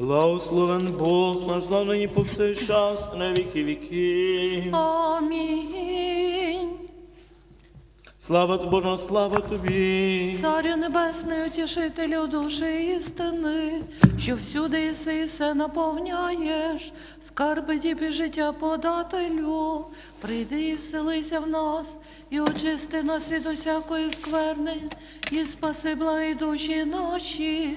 Благословен Бог, наш славний повсякчас, на віки віки. Амінь. Слава тобі, Боже, слава тобі. Царю Небесний, утішителю душі істини, що всюди єси і все наповняєш, скарби дібі життя подателю, прийди і вселися в нас, і очисти нас від усякої скверни, і спаси благі душі наші.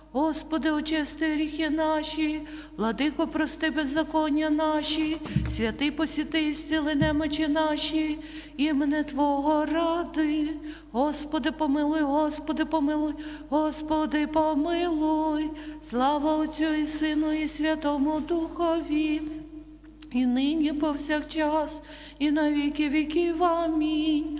Господи, очисти гріхи наші, владико, прости беззаконня наші, святий посіти і зціли немочі наші, імене Твого ради. Господи, помилуй, Господи, помилуй, Господи, помилуй, слава Отцю і Сину, і Святому Духові. І нині повсякчас, і на віки віків. Амінь.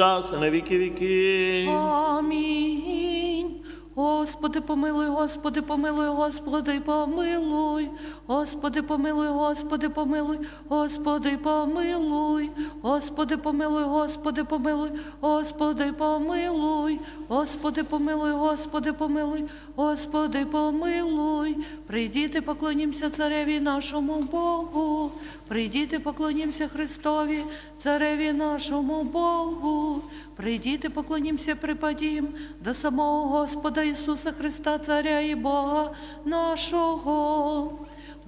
і на віки віки. Амінь. Господи, помилуй, Господи, помилуй, Господи, помилуй. Господи, помилуй, Господи, помилуй, Господи, помилуй. Господи, помилуй, Господи, помилуй, Господи, помилуй. Господи, помилуй, Господи, помилуй, Господи, помилуй. Прийдіте, поклонімося цареві нашому Богу. Прийдіте, поклонімося Христові, цареві нашому Богу. Прийдіте, поклонімося, припадім до самого Господа Ісуса Христа, Царя і Бога нашого.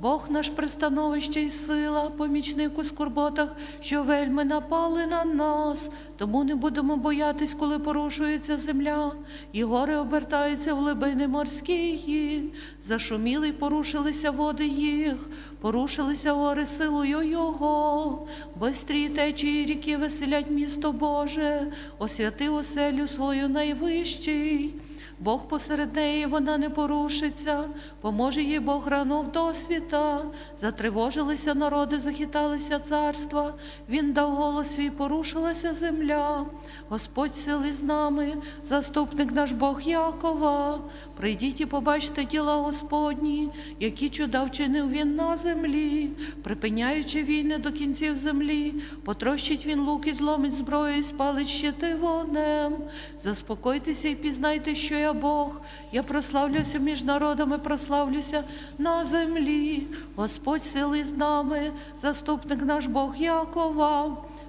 Бог наш пристановище і сила, помічник у скорботах, що вельми напали на нас. Тому не будемо боятись, коли порушується земля, і гори обертаються в глибини морські. Зашуміли й порушилися води їх, порушилися гори силою Його. Бистрі течії ріки веселять місто Боже, освяти оселю свою найвищий. Бог посеред неї вона не порушиться, поможе їй Бог рано в досвіта. Затривожилися народи, захиталися царства. Він дав голос свій, порушилася земля. Господь сили з нами, заступник наш Бог Якова. Прийдіть і побачте діла Господні, які чуда вчинив він на землі, припиняючи війни до кінців землі, потрощить він лук і зломить зброю, і спалить щити вогнем. Заспокойтеся і пізнайте, що я Бог. Я прославлюся між народами, прославлюся на землі. Господь сили з нами, заступник наш Бог Якова.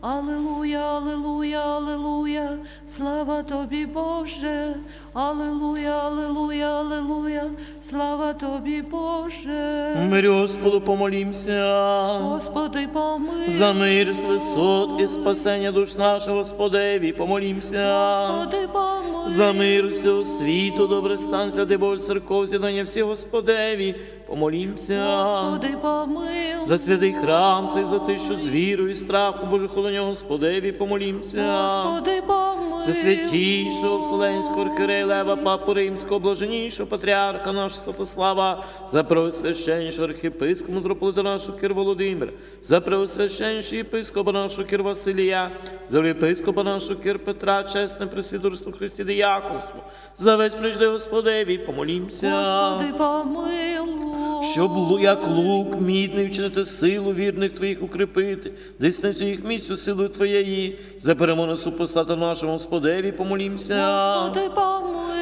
Алилуя, алилуя, алилуя, слава тобі, Боже. Алилуя, алилуя, алилуя, слава тобі, Боже. Мирі Господу помолімся. Господи, помилуй. За мир з висот і спасення душ нашого Господеві, помолімся. Господи, помилуй. За мир всього світу, добре стан, святий Боже, церков, з'єднання всі Господеві, помолімся. Господи, помилуй. За святий храм, цей за те, що з вірою і страхом Божих у нього Господеві, помолімся. Господи, помилуй. За святійшого Вселенського архиерея Лева, Папу Римського, блаженнішого патріарха нашого Святослава, за преосвященнішого архіпископа митрополита нашого Кир Володимир, за преосвященнішого єпископа нашого Кир Василія, за єпископа нашого Кир Петра, чесне пресвітерство Христі дияконство, за весь прежде Господеві, помолімся. Господи, помилуй. Щоб як лук мідний вчинити силу вірних твоїх укріпити, десницю їх місцю силою твоєї, за перемогу супостата нашому Господеві, помолімся. Господи.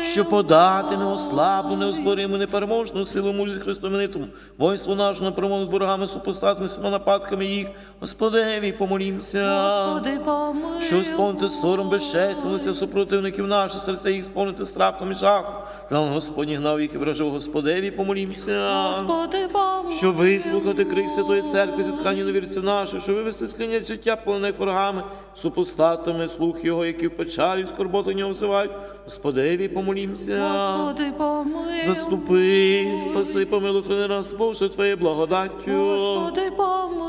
Що подати неослабну, неозбориму, непереможну силу мужі Христовинитому, воїнству нашому промову з ворогами супостатами, всіма нападками їх. Господеві, помолімся. Господи, помилуй. Що сповнити сором безчестя, супротивників наших, серця їх сповнити страхом і жахом. Жал Господні гнав їх і вражав Господеві, помолімся. Господи, помилуй. Що вислухати крик Святої Церкви, зітхання невірців наших, що вивести з життя полонених ворогами, супостатами, слух його, які в печалі, в скорботу нього взивають. Господеві, помолімся. Господи, помилуй. Заступи, спаси, помилуй, храни нас, Боже, Твоєю благодаттю. Господи, помилуй.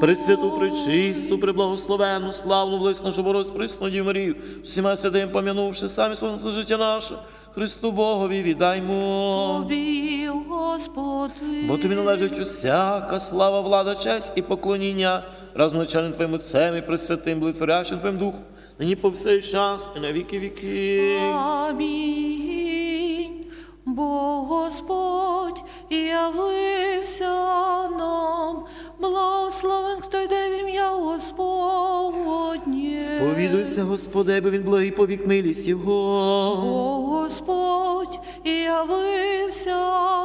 Пресвяту, пречисту, преблагословенну, славну, власну нашу борость, присну Діву Марію, всіма святим помянувши самі сонце життя наше, Христу Богові віддаймо. Тобі, Господи. Бо тобі належить усяка слава, влада, честь і поклоніння, разом начальним Твоїм Отцем і пресвятим, благотворящим Твоїм Духом, нині по всей час і на віки віки. Амінь. Бо Господь явився нам, благословен, хто йде в ім'я Господнє. Сповідуйся, Господи, бо він благий повік милість Його. Бо Господь явився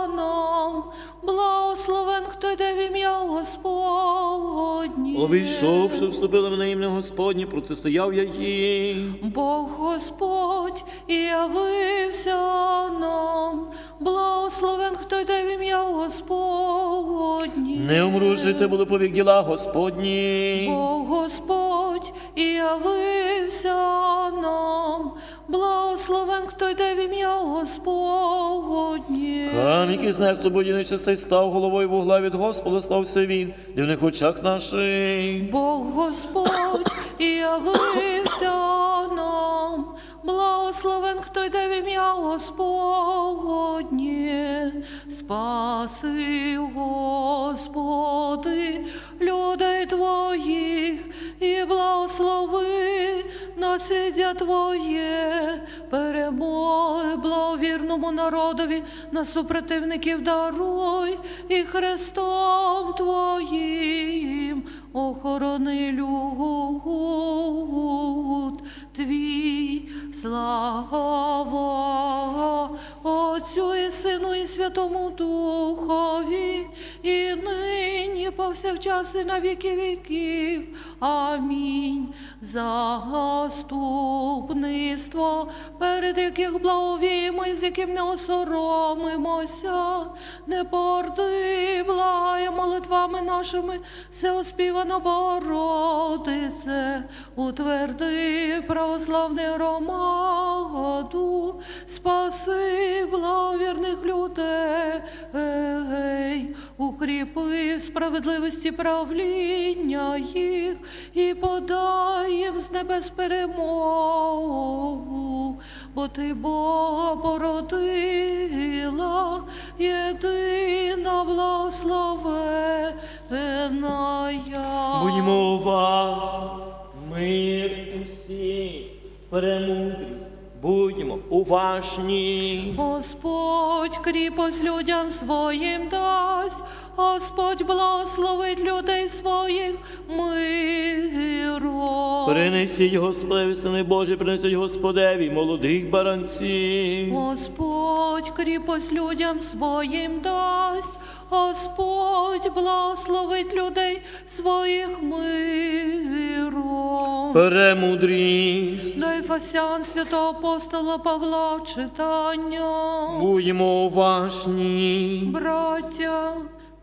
нам, благословен, хто йде в ім'я Господнє. Обійшов, що вступили в на ім'я Господнє, протистояв я їм. Бог Господь явився нам, благословен, хто йде в ім'я Господнє. Не умру жити буду повік діла Господні. Бог Господь явився нам, благословен, хто йде в ім'я Господнє. Який знає, хто буде нечистий, став головою вугла від Господа, стався він, дивних очах наших. Бог Господь і явився нам, благословен, хто йде в ім'я Господнє, спаси, Господи, людей Твоїх, і благослови насліддя Твоє, перемоги благовірному народові на супротивників даруй, і Христом Твоїм охорони люд Твій, слава Отцю і Сину і Святому Духові, і нині повсякчас і на віки віків. Амінь. За Заступництво, перед яких благовіємо з яким не осоромимося, не порди, благає молитвами нашими, всеоспівана Богородице, утверди православний громаду, спаси благовірних людей, укріпи в справедливості правління їх і подай їм з небес перемогу, бо ти Бога породила, єдина благословена. Будьмо уважні, мир усі, премудрість, будьмо уважні. Господь кріпость людям своїм дасть, Господь благословить людей своїх миром. Принесіть Господеві, сини Божі, принесіть Господеві молодих баранців. Господь кріпость людям своїм дасть, Господь благословить людей своїх миром. Премудрість, Дай Фасян святого апостола Павла читання. будьмо уважні. Браття,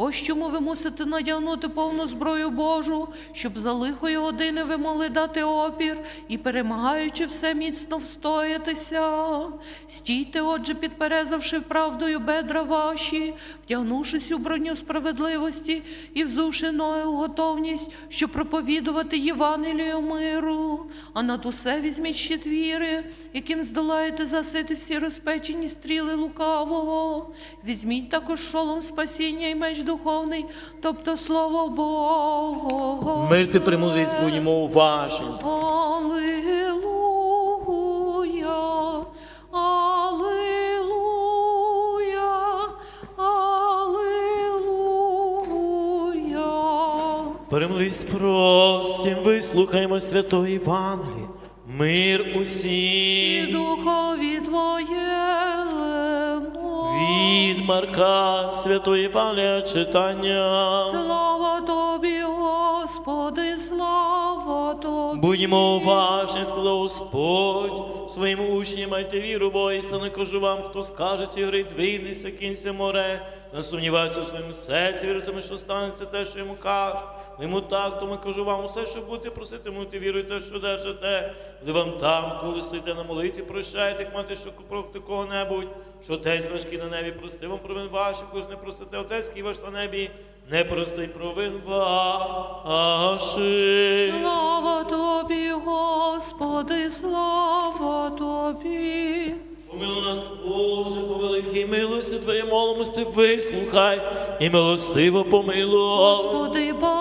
Ось чому ви мусите надягнути повну зброю Божу, щоб за лихої години ви могли дати опір і, перемагаючи все, міцно встоятися. Стійте, отже, підперезавши правдою бедра ваші, вдягнувшись у броню справедливості і взувши ноги готовність, щоб проповідувати Євангелію миру, а над усе візьміть щит віри, яким здолаєте засити всі розпечені стріли лукавого. Візьміть також шолом спасіння і меч духовний, тобто слово Бога. Мир ти премудрість будьмо уважні. Аллилуйя, Аллилуйя, Аллилуйя. Премудрість просим, вислухаймо святого Євангелія. Мир І усім. духові Твоєму. Від Марка святої Євангелія читання. Слава Тобі, Господи, слава Тобі. Будьмо уважні, сказав Господь, своїм учням майте віру, бо істинно кажу вам, хто скаже ці гри, двинися, кінься море, не сумнівається у своєму серці, віритиме, що станеться те, що йому кажуть. Йому так, тому кажу вам, усе, що будете просити, будете віруйте, що держите. Буде вам там, коли стоїте на молитві, прощайте, як мати, що проти кого-небудь, що отець важкий на небі прости вам провин ваших, коли ж не простите отець, який ваш на небі, не простить провин ваших. Слава Тобі, Господи, слава Тобі. Помилуй нас, Боже, по великій милості Твоє ти вислухай і милостиво помилуй. Господи, помилуй,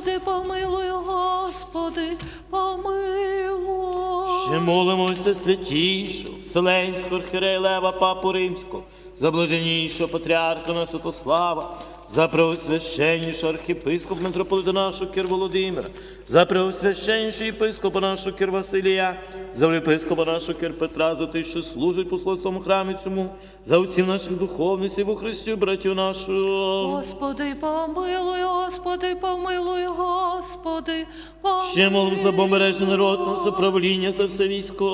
Господи, помилуй, Господи, помилуй. Ще молимося святішу, Вселенського Лева Папу Римського, за блаженнішого патріарха на Святослава, за преосвященнішого архіпископ митрополита нашого Кир Володимира, за преосвященнішого єпископа нашого Кир Василія, за єпископа нашого Кир Петра, за тих, що служать пословством храмі цьому, за отців наших духовниців у Христі, братів нашого. Господи, помилуй, Господи, помилуй, Господи, помилуй. Ще молим за бомбережний народ, на за правління, за все військо.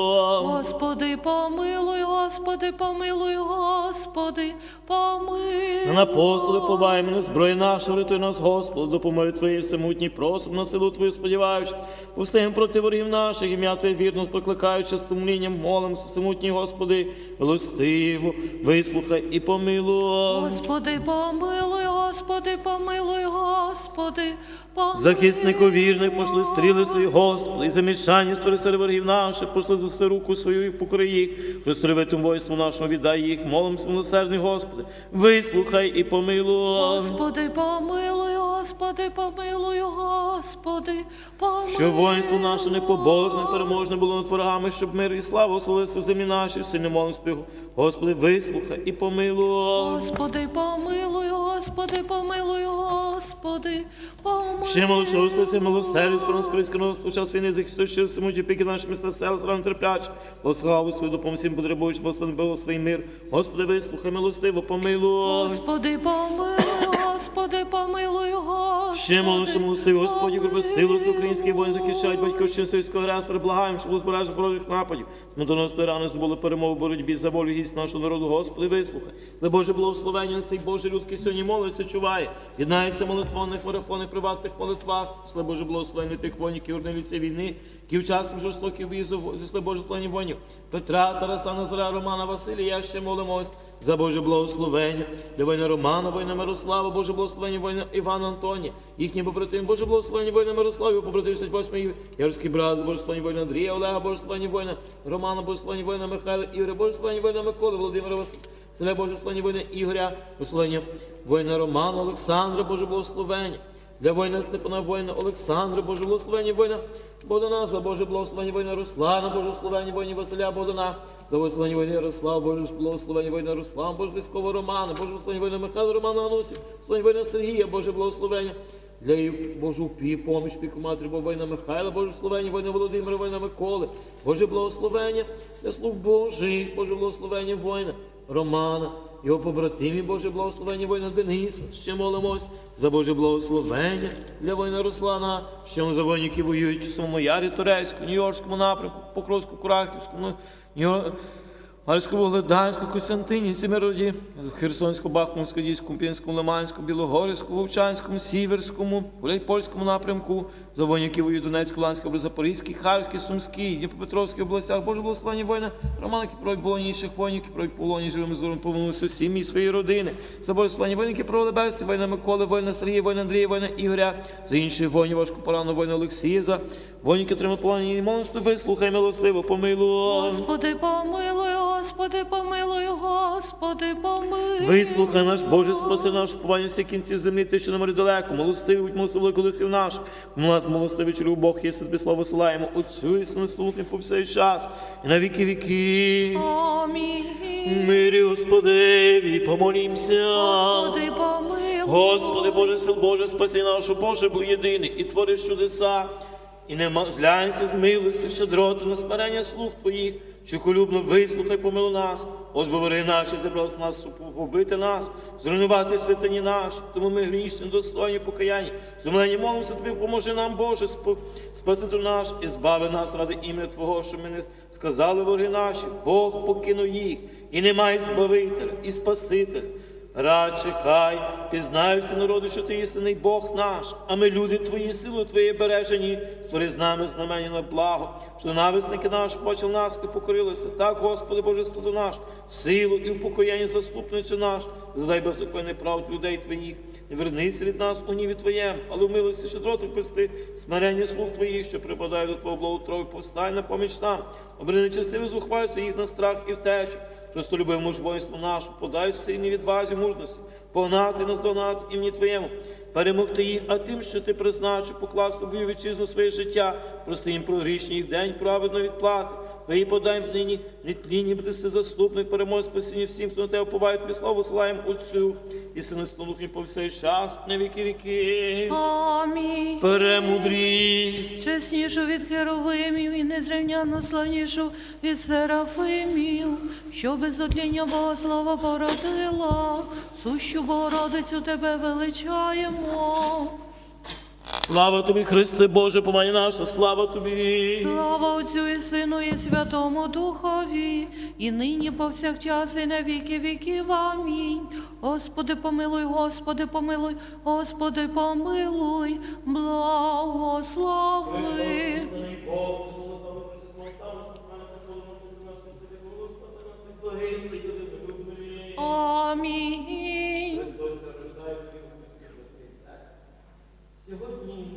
Господи, помилуй, Господи, помилуй, Господи, помилуй. На апостоли поваємо, на зброї нашу, врятуй нас, Господи, допомоги Твої всемутній просим, на силу Твою сподіваючись, повстаємо проти ворогів наших, ім'я Твоє вірно прокликаючи, з сумлінням молимося, всемутній Господи, милостиво, вислухай і помилуй. Господи, помилуй, Господи, помилуй, Господи, помилуй. Захиснику вірний, пошли стріли свої, Господи, і замішання створи серед ворогів наших, пошли за руку свою і покори їх, розтривитим воїнству нашому віддай їх, молимся, милосердний Господи, вислухай і помилуй. Господи, помилуй, Господи, помилуй, Господи, помилуй. Що воїнство наше непоборне, переможне було над ворогами, щоб мир і слава оселилися в землі нашій, сильно молимось, Господи, вислухай і помилуй. Господи, помилуй, Господи, помилуй, Господи, помилуй. Ще молодшого Господи, милосердя, скорицького у час війни, захистуючи всемуті піки наші міста, села, славно терпляче, благослову свою допомогу всім потребуючим, Бог свій мир. Господи, вислухай, милостиво, помилуй. Господи, помилуй, Господи, помилуй, Господи. Ще молодший милостивий Господі, кропи силу з українських воїн захищають батьківщину сільського агресора, благаємо, щоб збережеш ворожих нападів. Смертоносної рани здобули перемогу в боротьбі за волю гість нашого народу. Господи, вислухай. За Боже благословення на цей Божий люд, який сьогодні молиться, чуває. Єднається молитвонних марафонних приватних молитвах. Слава Боже благословення тих воїнів, які орнили війни, які учасники жорстоких боїв зісли Боже славні воїнів. Петра, Тараса, Назара, Романа, Василія, ще молимось за Боже благословення. Для воїна Романа, воїна Мирослава, Боже благословення воїна Івана Антонія, їхній побратим, Боже благословення воїна Мирослава, побратим 68 Ярський брат, благословення воїна Андрія, Олега, благословення воїна Романа, благословення воїна Михайла, Ігоря, Боже благословення воїна Миколи, Володимира Василя, Боже благословення воїна Ігоря, благословення воїна Романа, Олександра, Боже благословення. Для воїна Степана, воїна Олександра, Боже благословення воїна Богдана, за Боже благословення воїна Руслана, Боже благословення воїна Василя Богдана, за благословення воїна Ярослава, Боже благословення воїна Руслана, Боже військового Романа, Боже благословення воїна Михайла Романа Анусі, благословення воїна Сергія, Боже благословення. Для її Божу пі, поміч, піку матері, бо воїна Михайла, Боже благословення, воїна Володимира, воїна Миколи, Боже благословення для слуг Божих, Боже благословення воїна Романа, його побратимів, Боже благословення воїна Дениса. Ще молимось за Боже благословення для воїна Руслана, ще за воїнів, які воюють у самому Ярі Турецькому, Нью-Йоркському напрямку, Покровську, Курахівському, Нью- Галицьку, Вугледанську, Костянтинівці, Мироді, Херсонську, Бахмутську, Дійську, Пінському, Лиманську, Білогорську, Вовчанському, Сіверському, Гуляйпольському напрямку, за воїнів, які Донецьку, область, Запорізькій, Харківській, Сумській, Дніпропетровській областях, Боже благословення воїна, Романа, які проводять полоні інших воїнів, які проводять полоні живими здоровим, повернулися сім'ї свої родини. За благословення воїнів, які провели безці, воїна Миколи, воїна Сергія, воїна Андрія, воїна Ігоря, за інших воїнів, важко порану воїна Олексія, за воїнів, які отримали полоні, молимось, вислухай, милостиво, помилуй. Господи, помилуй, Господи, Господи, помилуй, Господи, помилуй. Вислухай наш Боже, спаси наш кування всіх кінців землі, ти, що на морі далеко, милостивий, будь милостивий великих наш. У нас милостивий чоловік Бог, єси тобі славу силаємо, Отцю і Сину слухни по всей час, і на віки віки. Амінь. Мирі Господеві, помолімся. Господи, помилуй. Господи, Боже, сил Боже, спаси нашу, Боже, був єдиний, і твориш чудеса, і не зглянься з милості, щедроти на смирення слуг Твоїх, чухолюбно вислухай, помилуй нас, ось бовари наші зібралися нас, побити нас, зруйнувати святині наші, тому ми грішні, достойні покаяння, зумлені молимося Тобі, поможи нам, Боже, спасителю наш, і збави нас ради ім'я Твого, що ми не сказали вороги наші, Бог покинув їх, і немає збавителя, і спасителя. Радше хай пізнаються народи, що ти істинний Бог наш, а ми люди твої, силу твоєї бережені, створи з нами знамення на благо, що нависники наші почали нас і покорилися. Так, Господи Боже, спаси наш, силу і упокоєння заступниче наш, задай беззаконний прав людей твоїх, не вернися від нас у ніві Твоєм, але в милості щедроти пусти, смирення слуг твоїх, що припадає до Твого благоутрові, повстань на поміч нам, обрини честиві зухвайся їх на страх і втечу. Просто любив муж воїнство нашу, подай сильній відвазі мужності, погнати нас донати імені Твоєму, перемогти їх, а тим, що ти призначив, покласти бою вітчизну своє життя, прости їм про грішні їх день праведної відплати. Твої подай нині, нетлінні буде си заступник, перемоги спасіння всім, хто на тебе уповає, тобі славу славим Отцю і Сину Слухні по всей час, на віки віки. Амінь. Перемудрість. Чеснішу від херовимів і незрівняно славнішу від серафимів, що без одління Богослова породила, сущу Богородицю тебе величаємо. Слава тобі, Христе Боже, помані наша, слава тобі. Слава Отцю і Сину, і Святому Духові, і нині повсякчас, і на віки віків. Амінь. Господи, помилуй, Господи, помилуй, Господи, помилуй, благослови. Амінь. Сьогодні